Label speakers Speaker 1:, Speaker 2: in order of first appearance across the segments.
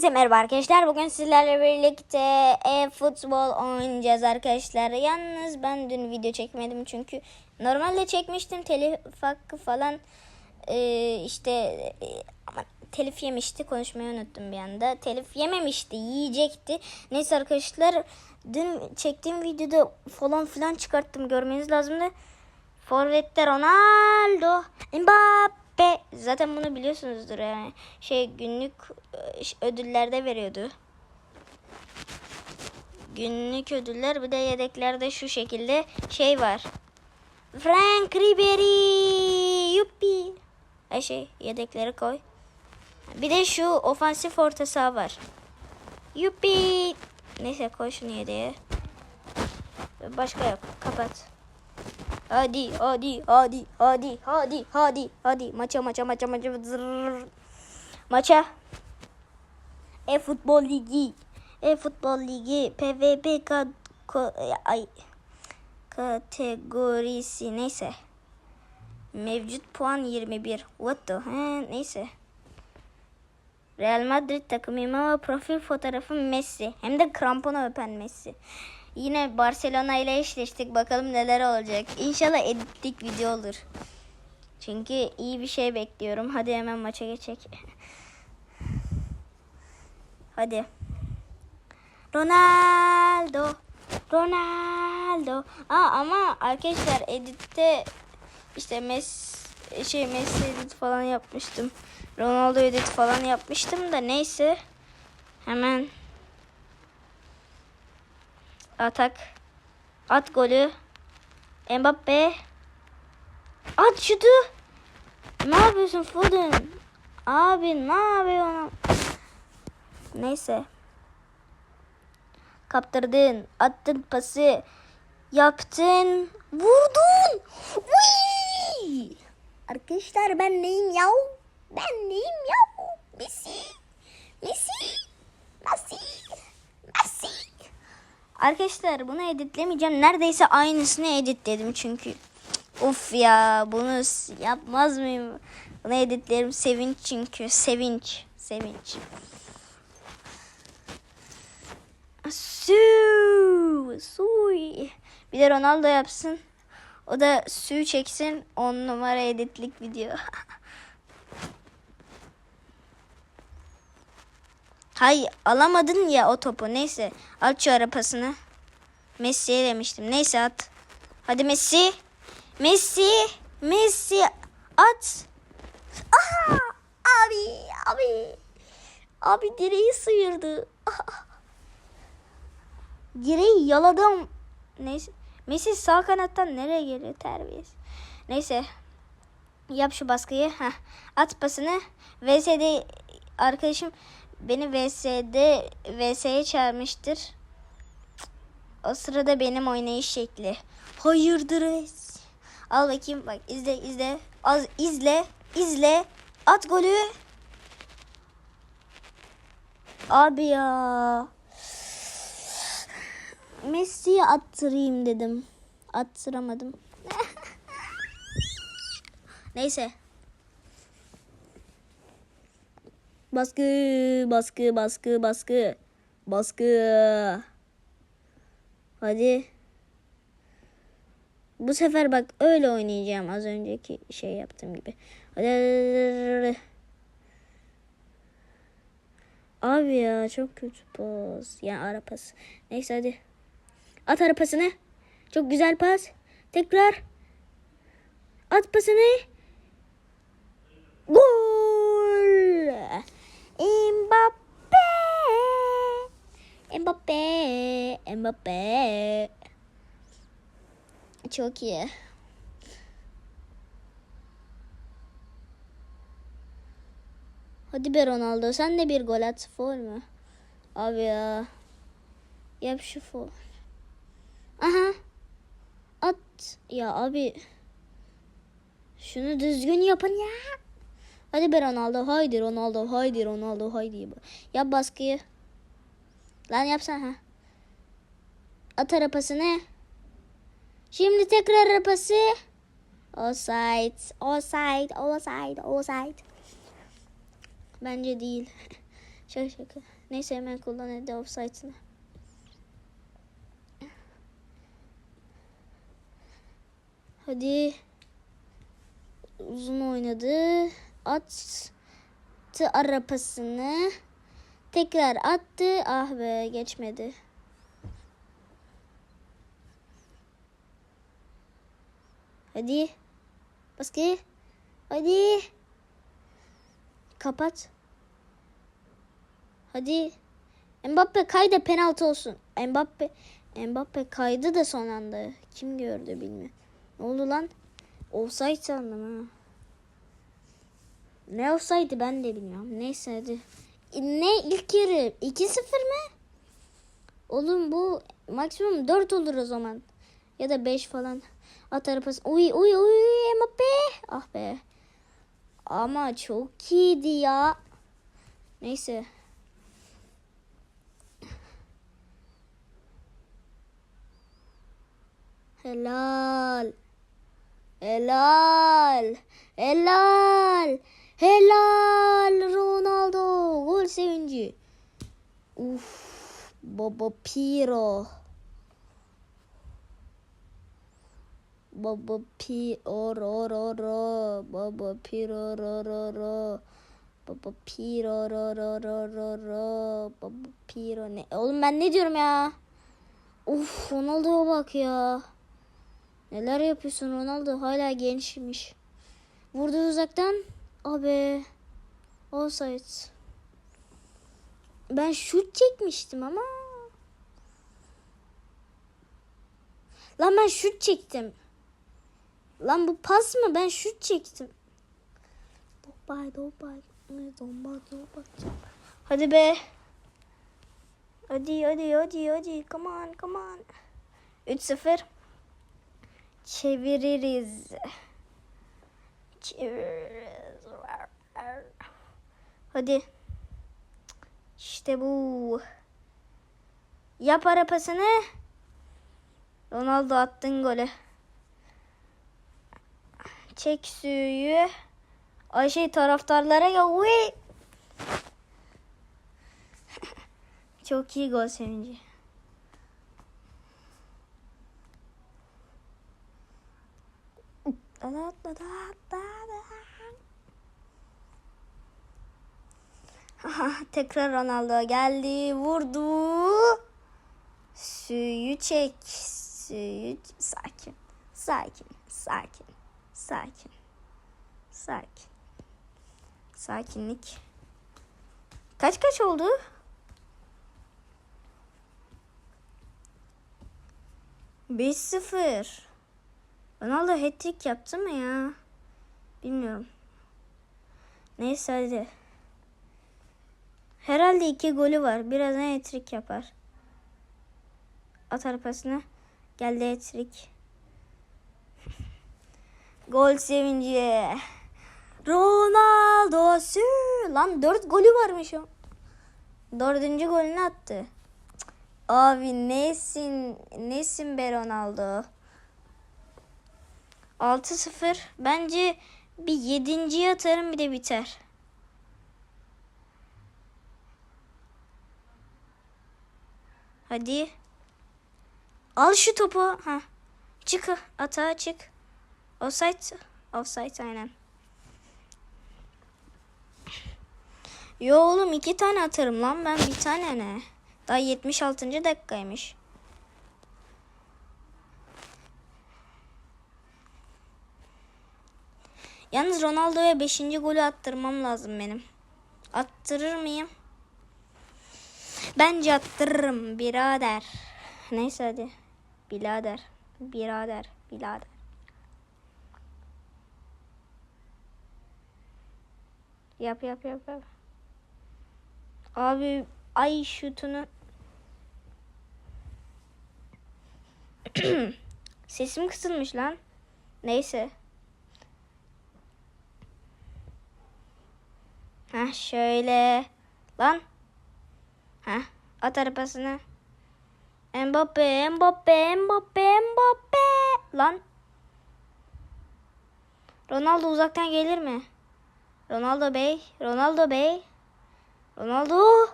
Speaker 1: Hepinize merhaba arkadaşlar. Bugün sizlerle birlikte e-futbol oynayacağız arkadaşlar. Yalnız ben dün video çekmedim çünkü normalde çekmiştim telif hakkı falan Ee, işte e, telif yemişti konuşmayı unuttum bir anda. Telif yememişti yiyecekti. Neyse arkadaşlar dün çektiğim videoda falan filan çıkarttım görmeniz lazımdı. Forvet'te Ronaldo, Mbappe. Zaten bunu biliyorsunuzdur yani. Şey günlük e, ödüllerde veriyordu. Günlük ödüller bir de yedeklerde şu şekilde şey var. Frank Ribery. Yuppi. Ay şey yedekleri koy. Bir de şu ofansif orta saha var. Yuppi. Neyse koy şunu yedeğe. Başka yok. Kapat. Hadi hadi hadi hadi hadi hadi hadi. Maça maça maça maça. Zırrrr. maça. E futbol ligi. E futbol ligi. PVP ka, ko, ay kategorisi. Neyse. Mevcut puan 21 what the he, neyse. Real Madrid takımıyım ama profil fotoğrafım Messi. Hem de kramponu öpen Messi. Yine Barcelona ile eşleştik. Bakalım neler olacak. İnşallah editlik video olur. Çünkü iyi bir şey bekliyorum. Hadi hemen maça geçek. Hadi. Ronaldo. Ronaldo. Aa, ama arkadaşlar editte işte Messi şey Messi edit falan yapmıştım. Ronaldo edit falan yapmıştım da neyse. Hemen atak. At golü. Mbappe. At şutu. Ne yapıyorsun Foden? Abi ne yapıyorsun? Neyse. Kaptırdın. Attın pası. Yaptın. Vurdun. Uy! Arkadaşlar ben neyim ya? Ben neyim ya? Messi. Messi. Messi. Messi. Arkadaşlar bunu editlemeyeceğim. Neredeyse aynısını editledim çünkü. Of ya bunu yapmaz mıyım? Bunu editlerim sevinç çünkü. Sevinç. Sevinç. Su. Suy. Bir de Ronaldo yapsın. O da su çeksin. 10 numara editlik video. Hay alamadın ya o topu. Neyse at şu arapasını. Messi'ye demiştim. Neyse at. Hadi Messi. Messi. Messi at. Aha! Abi abi. Abi direği sıyırdı. Direği yaladım. Neyse. Messi sağ kanattan nereye geliyor terbiyesiz. Neyse. Yap şu baskıyı. Heh. At pasını. VS'de arkadaşım beni VS'de VS'ye çağırmıştır. O sırada benim oynayış şekli. Hayırdır. Al bakayım bak izle izle. Az izle izle. At golü. Abi ya. Messi'yi attırayım dedim. Attıramadım. Neyse. Baskı, baskı, baskı, baskı. Baskı. Hadi. Bu sefer bak öyle oynayacağım az önceki şey yaptığım gibi. Hadi. Abi ya çok kötü pas. Yani ara pas. Neyse hadi. At ara pasını. Çok güzel pas. Tekrar. At pasını. Gol. Mbappe. Mbappe. Mbappe. Çok iyi. Hadi be Ronaldo sen de bir gol at foul mu? Abi ya. Yap şu foul. Aha. At. Ya abi. Şunu düzgün yapın ya. Hadi be Ronaldo. Haydi Ronaldo. Haydi Ronaldo. Haydi. Yap baskıyı. Lan yapsana. Ha. At arapasını. Şimdi tekrar arapası. Offside. Offside. Offside. Offside. Bence değil. Şaka şaka. Neyse hemen kullan hadi offside'ını. Hadi. Uzun oynadı. Attı arapasını. Tekrar attı. Ah be geçmedi. Hadi. Baskı. Hadi. Kapat. Hadi. Mbappe kaydı penaltı olsun. Mbappe Mbappe kaydı da son anda. Kim gördü bilmiyorum. Ne oldu lan? Offside sandım. Ne olsaydı ben de bilmiyorum. Neyse hadi. Ne ilk yarı 2-0 mı? Oğlum bu maksimum 4 olur o zaman. Ya da 5 falan. Atar pas. Uy uy uy Mbappe. Ah be. Ama çok iyiydi ya. Neyse. Helal. Helal. Helal. Helal. Ronaldo. Gol sevinci. Uf. Baba Piro. Baba Piro ro ro ro. Baba Piro ro ro ro. Baba Piro ro ro ro ro ro. Baba Piro ne? Oğlum ben ne diyorum ya? Uf Ronaldo'ya bak ya. Neler yapıyorsun Ronaldo? Hala gençmiş. Vurdu uzaktan. Abi. Offside. Ben şut çekmiştim ama. Lan ben şut çektim. Lan bu pas mı? Ben şut çektim. Dobay dobay. Dobay dobay. Hadi be. Hadi hadi hadi hadi. Come on come on. 3-0. Çeviririz. Hadi. İşte bu. Yap ara pasını. Ronaldo attın golü. Çek suyu. Ay şey taraftarlara ya. Uy. Çok iyi gol sevinci. Da da da da da da. Aha, Tekrar Ronaldo geldi, vurdu. Suyu çek, suyu sakin, sakin, sakin, sakin, sakin. Sakinlik. Kaç kaç oldu? Beş sıfır. Ronaldo hat-trick yaptı mı ya? Bilmiyorum. Neyse hadi. Herhalde iki golü var. Birazdan hat-trick yapar. Atar pasını. Geldi hat-trick. Gol sevinci. Ronaldo sü. Lan dört golü varmış o. Dördüncü golünü attı. Abi nesin nesin be Ronaldo? 6-0. Bence bir yedinciyi atarım bir de biter. Hadi. Al şu topu. Ha. Çık atağa çık. Offside. Offside aynen. Yo oğlum iki tane atarım lan ben bir tane ne? Daha 76. dakikaymış. Yalnız Ronaldo'ya 5. golü attırmam lazım benim. Attırır mıyım? Bence attırırım birader. Neyse hadi. Birader. Birader. Birader. Yap yap yap yap. Abi ay şutunu. Sesim kısılmış lan. Neyse. Ha şöyle. Lan. Ha at arabasını. Mbappe, Mbappe, Mbappe, Mbappe. Lan. Ronaldo uzaktan gelir mi? Ronaldo Bey, Ronaldo Bey. Ronaldo.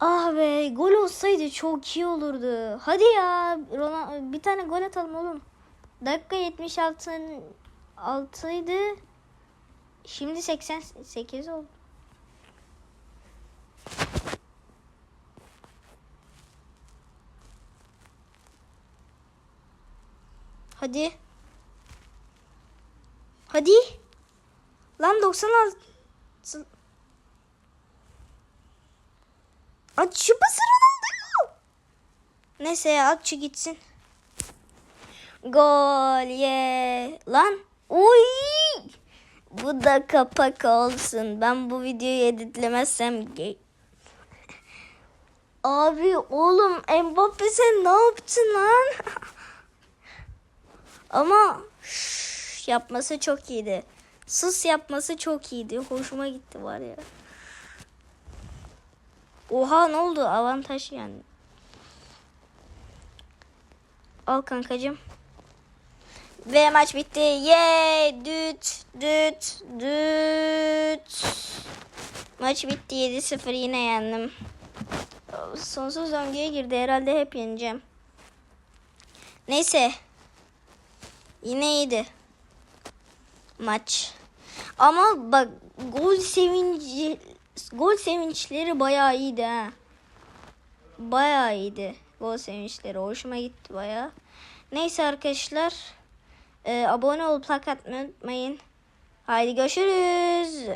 Speaker 1: Ah be gol olsaydı çok iyi olurdu. Hadi ya Ronaldo, bir tane gol atalım oğlum. Dakika 76 altıydı. Şimdi 88 oldu. Hadi. Hadi. Lan 96. Aç şu pası Ronaldo. Neyse at şu gitsin. Gol ye. Lan. Uy. Bu da kapak olsun. Ben bu videoyu editlemezsem. Abi oğlum Mbappe sen ne yaptın lan? Ama şş, yapması çok iyiydi. Sus yapması çok iyiydi. Hoşuma gitti var ya. Oha ne oldu? Avantaj yani. Al kankacım. Ve maç bitti. Yay! Düt, düt, düt. Maç bitti. 7-0 yine yendim. Sonsuz döngüye girdi. Herhalde hep yeneceğim. Neyse. Yine iyiydi. Maç. Ama bak gol sevinci gol sevinçleri bayağı iyiydi ha. Bayağı iyiydi. Gol sevinçleri hoşuma gitti bayağı. Neyse arkadaşlar. Ee, abone olup like atmayı unutmayın. Haydi görüşürüz.